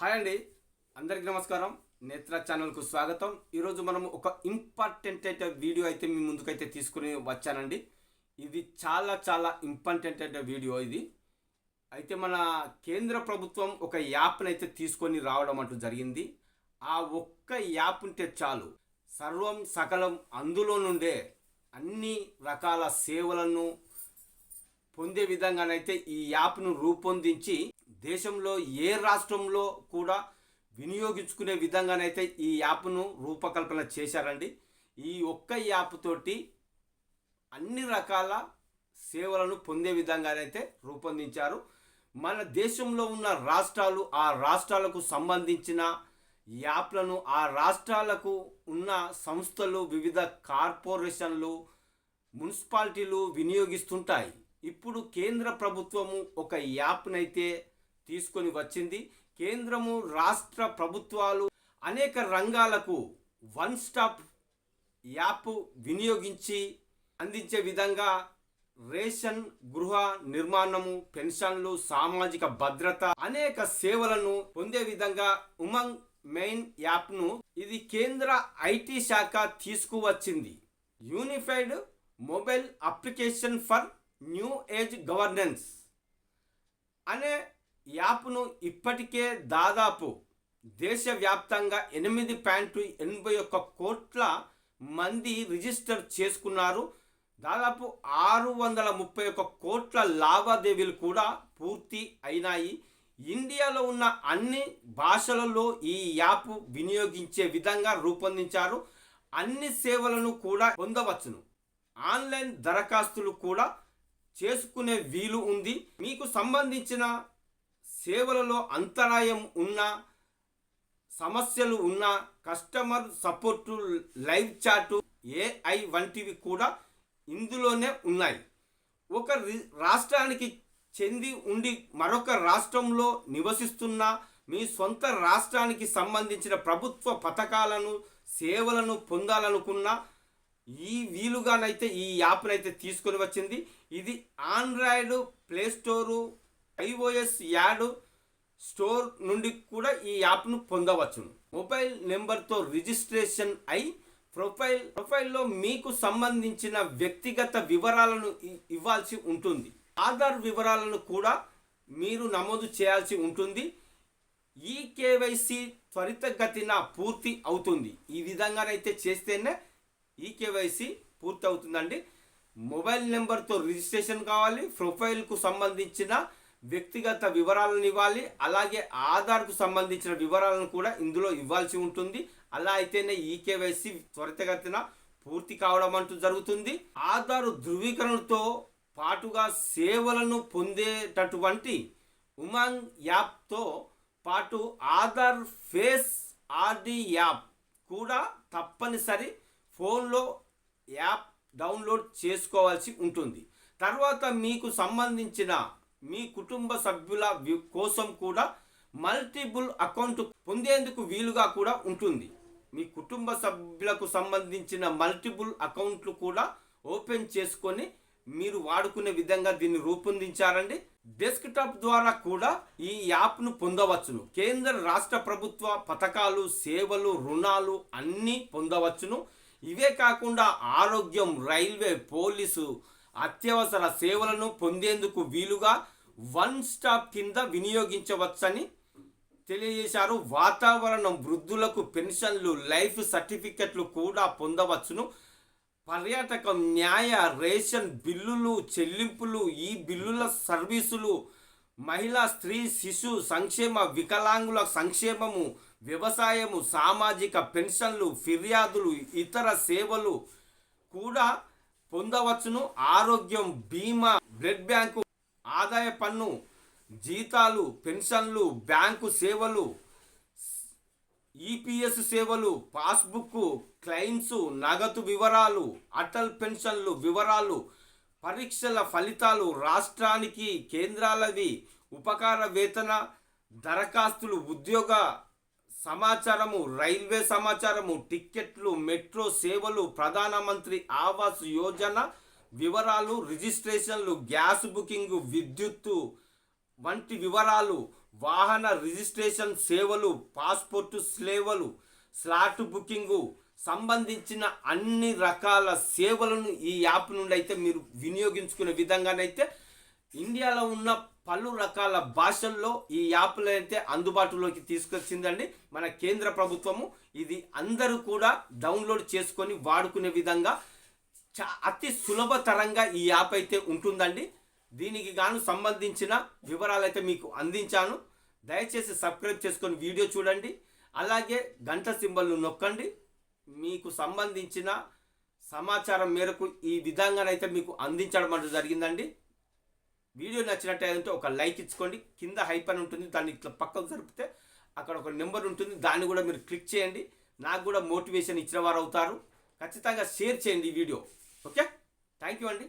Hi అండి. అందరికీ నమస్కారం. నేత్ర ఛానల్కు స్వాగతం. ఈరోజు మనం ఒక ఇంపార్టెంట్ అయితే వీడియో అయితే మీ ముందుకైతే తీసుకుని వచ్చానండి. ఇది చాలా చాలా ఇంపార్టెంట్ అయితే వీడియో ఇది. అయితే మన కేంద్ర ప్రభుత్వం ఒక యాప్ని అయితే తీసుకొని రావడం అంటూ జరిగింది. ఆ ఒక్క యాప్ ఉంటే చాలు. సర్వం సకలం అందులో నుండే అన్ని రకాల సేవలను పొందే విధంగానైతే ఈ యాప్ను రూపొందించి దేశంలో ఏ రాష్ట్రంలో కూడా వినియోగించుకునే విధంగానైతే ఈ యాప్ను రూపకల్పన చేశారండి. ఈ ఒక్క యాప్ తోటి అన్ని రకాల సేవలను పొందే విధంగానైతే రూపొందించారు. మన దేశంలో ఉన్న రాష్ట్రాలు ఆ రాష్ట్రాలకు సంబంధించిన యాప్లను ఆ రాష్ట్రాలకు ఉన్న సంస్థలు వివిధ కార్పొరేషన్లు మున్సిపాలిటీలు వినియోగిస్తుంటాయి. ఇప్పుడు కేంద్ర ప్రభుత్వము ఒక యాప్నైతే తీసుకొని వచ్చింది. కేంద్రము రాష్ట్ర ప్రభుత్వాలు అనేక రంగాలకు వన్ స్టాప్ యాప్ వినియోగించి అందించే విధంగా రేషన్ గృహ నిర్మాణము పెన్షన్లు సామాజిక భద్రత అనేక సేవలను పొందే విధంగా ఉమంగ్ మెయిన్ యాప్ను ఇది కేంద్ర ఐటీ శాఖ తీసుకువచ్చింది. Unified mobile application for new age governance అనే యాప్ను ఇప్పటికే దాదాపు దేశవ్యాప్తంగా ఎనిమిది పాయింట్ ఎనభై ఒక్క కోట్ల మంది రిజిస్టర్ చేసుకున్నారు. దాదాపు ఆరు వందల ముప్పై ఒక్క కోట్ల లావాదేవీలు కూడా పూర్తి అయినాయి. ఇండియాలో ఉన్న అన్ని భాషలలో ఈ యాప్ వినియోగించే విధంగా రూపొందించారు. అన్ని సేవలను కూడా పొందవచ్చును. ఆన్లైన్ దరఖాస్తులు కూడా చేసుకునే వీలు ఉంది. మీకు సంబంధించిన సేవలలో అంతరాయం ఉన్న సమస్యలు ఉన్న customer support live chat AI వంటివి కూడా ఇందులోనే ఉన్నాయి. ఒక రాష్ట్రానికి చెంది ఉండి మరొక రాష్ట్రంలో నివసిస్తున్న మీ సొంత రాష్ట్రానికి సంబంధించిన ప్రభుత్వ పథకాలను సేవలను పొందాలనుకున్న ఈ వీలుగానైతే ఈ యాప్నైతే తీసుకొని వచ్చింది. ఇది android play store iOS app store నుండి కూడా ఈ యాప్ను పొందవచ్చును మొబైల్ నెంబర్తో రిజిస్ట్రేషన్ అయి ప్రొఫైల్ ప్రొఫైల్లో మీకు సంబంధించిన వ్యక్తిగత వివరాలను ఇవ్వాల్సి ఉంటుంది. ఆధార్ వివరాలను కూడా మీరు నమోదు చేయాల్సి ఉంటుంది. ఈ కేవైసీ త్వరితగతిన పూర్తి అవుతుంది. ఈ విధంగానైతే చేస్తేనే ఈ కేవైసీ పూర్తి అవుతుందండి మొబైల్ నెంబర్తో రిజిస్ట్రేషన్ కావాలి. ప్రొఫైల్కు సంబంధించిన వ్యక్తిగత వివరాలను ఇవ్వాలి అలాగే ఆధార్కు సంబంధించిన వివరాలను కూడా ఇందులో ఇవ్వాల్సి ఉంటుంది. అలా అయితేనే ఈ కేవైసీ త్వరితగతిన పూర్తి కావడం అంటూ జరుగుతుంది. ఆధార్ ధృవీకరణతో పాటుగా సేవలను పొందేటటువంటి ఉమాంగ్ యాప్తో పాటు ఆధార్ ఫేస్ ఆర్డి యాప్ కూడా తప్పనిసరి ఫోన్లో యాప్ డౌన్లోడ్ చేసుకోవాల్సి ఉంటుంది. తర్వాత మీకు సంబంధించిన మీ కుటుంబ సభ్యుల కోసం కూడా మల్టిపుల్ అకౌంట్ పొందేందుకు వీలుగా కూడా ఉంటుంది. మీ కుటుంబ సభ్యులకు సంబంధించిన మల్టిపుల్ అకౌంట్లు కూడా ఓపెన్ చేసుకొని మీరు వాడుకునే విధంగా దీన్ని రూపొందించారండి. డెస్క్టాప్ ద్వారా కూడా ఈ యాప్ను పొందవచ్చును. కేంద్ర రాష్ట్ర ప్రభుత్వ పథకాలు సేవలు రుణాలు అన్నీ పొందవచ్చును. ఇవే కాకుండా ఆరోగ్యం రైల్వే పోలీసు అత్యవసర సేవలను పొందేందుకు వీలుగా వన్ స్టాప్ కింద వినియోగించవచ్చని తెలియజేశారు. వాతావరణం వృద్ధులకు పెన్షన్లు లైఫ్ సర్టిఫికెట్లు కూడా పొందవచ్చును. పర్యాటకం న్యాయ రేషన్ బిల్లులు చెల్లింపులు ఈ బిల్లుల సర్వీసులు మహిళా స్త్రీ శిశు సంక్షేమ వికలాంగుల సంక్షేమము వ్యవసాయము సామాజిక పెన్షన్లు ఫిర్యాదులు ఇతర సేవలు కూడా పొందవచ్చును. ఆరోగ్యం బీమా బ్లడ్ బ్యాంకు ఆదాయ పన్ను జీతాలు పెన్షన్లు బ్యాంకు సేవలు ఈపీఎస్ సేవలు పాస్బుక్ క్లెయిమ్స్ నగదు వివరాలు అటల్ పెన్షన్లు వివరాలు పరీక్షల ఫలితాలు రాష్ట్రానికి కేంద్రాలవి ఉపకార వేతన దరఖాస్తులు ఉద్యోగ సమాచారము రైల్వే సమాచారము టిక్కెట్లు మెట్రో సేవలు ప్రధానమంత్రి ఆవాస్ యోజన వివరాలు రిజిస్ట్రేషన్లు గ్యాస్ బుకింగ్ విద్యుత్తు వంటి వివరాలు వాహన రిజిస్ట్రేషన్ సేవలు పాస్పోర్టు సేవలు స్లాట్ బుకింగు సంబంధించిన అన్ని రకాల సేవలను ఈ యాప్ నుండి అయితే మీరు వినియోగించుకునే విధంగానైతే ఇండియాలో ఉన్న పలు రకాల భాషల్లో ఈ యాప్లు అయితే అందుబాటులోకి తీసుకొచ్చిందండి. మన కేంద్ర ప్రభుత్వము ఇది అందరూ కూడా డౌన్లోడ్ చేసుకొని వాడుకునే విధంగా చా అతి సులభతరంగా ఈ యాప్ అయితే ఉంటుందండి. దీనికి గాను సంబంధించిన వివరాలు అయితే మీకు అందించాను. దయచేసి సబ్స్క్రైబ్ చేసుకొని వీడియో చూడండి. అలాగే గంట సింబల్ను నొక్కండి. మీకు సంబంధించిన సమాచారం మేరకు ఈ విధంగానైతే మీకు అందించడం అంటూ జరిగిందండి. వీడియో నచ్చినట్టయితే ఒక లైక్ ఇచ్చుకోండి. కింద హైప్ అని ఉంటుంది. దాన్ని ఇట్లా పక్కకు జరిపితే అక్కడ ఒక నెంబర్ ఉంటుంది. దాన్ని కూడా మీరు క్లిక్ చేయండి. నాకు కూడా మోటివేషన్ ఇచ్చిన వారు అవుతారు. ఖచ్చితంగా షేర్ చేయండి ఈ వీడియో. ఓకే? థ్యాంక్ యూ అండి.